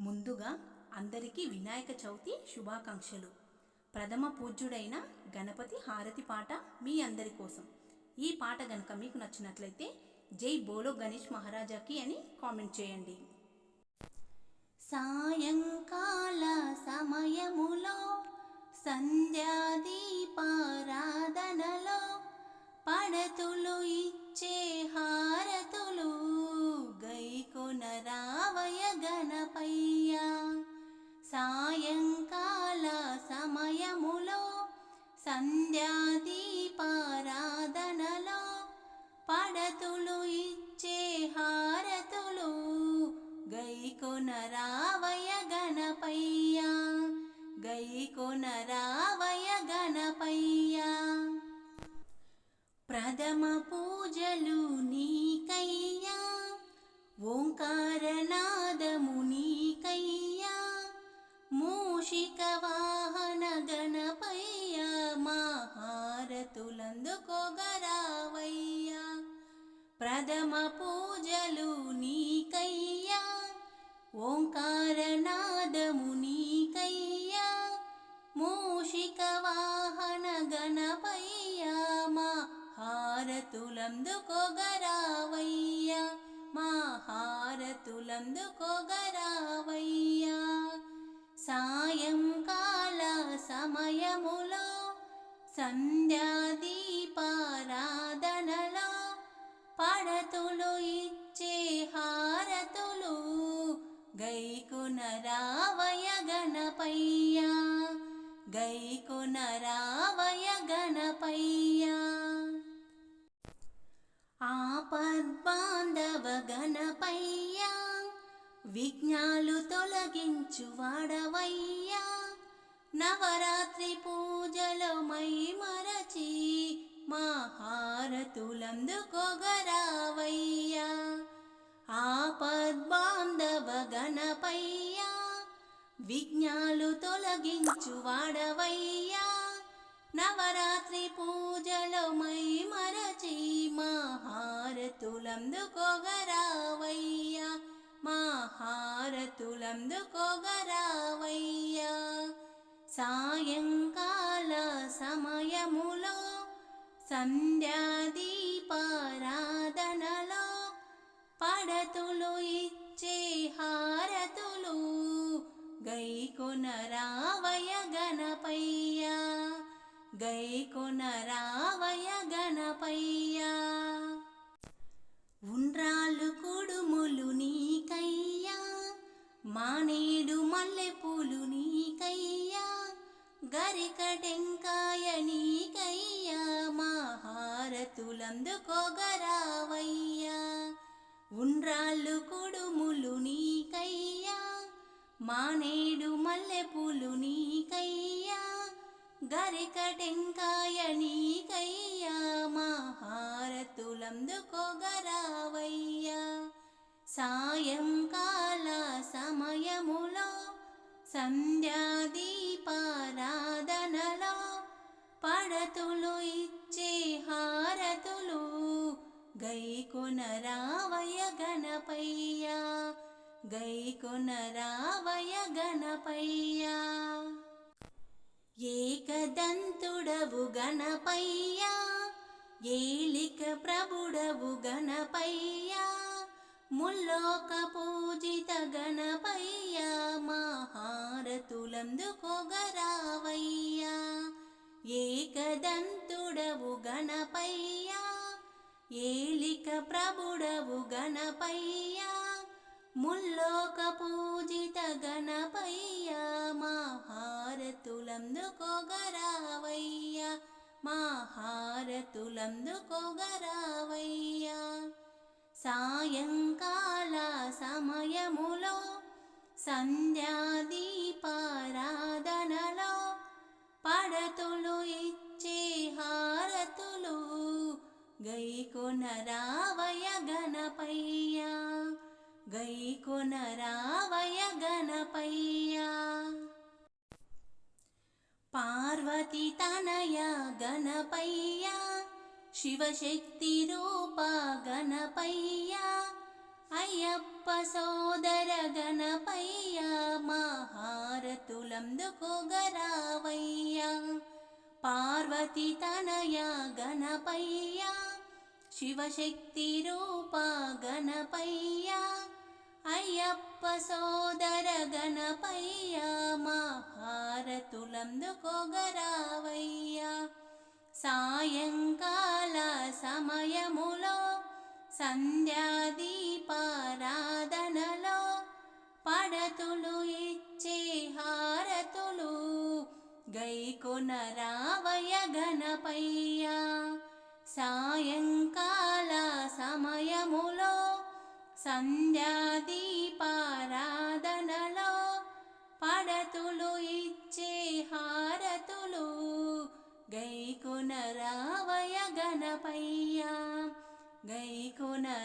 ముందుగా అందరికీ వినాయక చవితి శుభాకాంక్షలు. ప్రథమ పూజ్యుడైన గణపతి హారతి పాట మీ అందరి కోసం. ఈ పాట గనుక మీకు నచ్చినట్లయితే జై బోలో గణేష్ మహారాజాకి అని కామెంట్ చేయండి. సాయంకాల సమయములో సంధ్యాదీపారాధన సంధ్యాదీపారాధనలో పడతులు ఇచ్చే హారతులు గైకొనరావయ గణపయ్యా గైకొనరావయ గణపయ్యా. ప్రథమ పూ మహారతులందుకోగరావయ్యా ప్రథమ పూజలు నీకయ్యా. ఓంకారనాదము నీకయ్యా. మూషిక వాహన గణపయ్యా. మా హారతులందుకోగరావయ్యా మా హారతులందుకోగరావయ్యా సంధ్యాదీపారాధనలో పడతులు ఇచ్చే హారతులు గైకున రావయ గణపయ్యా గైకున రావయ గణపయ్యా. ఆపద్బాంధవ గణపయ్యా విఘ్నాలు తొలగించు వాడవయ్యా. నవరాత్రి పూజలో మై మరచి మహారతులందుకొగరావయ్యా హారతులందుకోగరావయ్యా ఆపద్బాంధవ గణపయ్యా విఘ్నాలు తొలగించు వాడవయ్యా. నవరాత్రి పూజలో మై మరచి మహారతులందుకొగరావయ్యా మహారతులందుకొగరావయ్యా సాయంకాల సమయములో సంధ్యాదీపారాధనలో పడతులు ఇచ్చే హారతులు గైకొన గణపయ్య గణపయ్యా గణపయ్య. ఉండ్రాలు కుడుములు నీకయ్యా మానేడు మల్లెపూలు నీకయ్యా. గరిక టెంకాయ నీకయ్యా మా ఉండ్రాళ్ళు కొడుములు నీకయ్యా మానేడు మల్లెపూలు నీకయ్యా. గరిక నీకయ్యా పడతులు ఇచ్చే హారతులు గైకొన రావయ గణపయ్యా గైకొన రావయ గణపయ్యా. ఏకదంతుడవు గణపయ్యా ఏలిక ప్రభుడవు గణపయ్యా ముల్లోక పూజిత గణపయ్యా మహారతులందుకోగరావయ్యా ఏకదంతుడవు గణపయ్యా ఏలిక ప్రభుడవు గణపయ్యా ముల్లోక పూజిత గణపయ్యా మాహారతులందుకోగరావయ్యా మాహారతులందుకోగరావయ్యా సాయంకాల సమయములో సంధ్యా రావయ గణపయ్యా గైకొన రావయ గణపయ్యా. పార్వతి తనయ గణపయ్యా శివశక్తి రూప గణపయ్యా అయ్యప్ప సోదర గణపయ్యా హారతులందుకోగరావయ్యా పార్వతి తనయ గణపయ్య శివశక్తి రూప గణపయ్య అయ్యప్ప సోదర గణపయ్య మా సాయంకాల సమయములో సంధ్యాదీపారాధనలో పడతులు ఇచ్చే హారతులు గైకొనరావయ్య గణపయ్య. సంధ్యాదీపారాధనలో పడతులు ఇచ్చే హారతులు గైకునరావయ గణపయ్యా గణపయ్య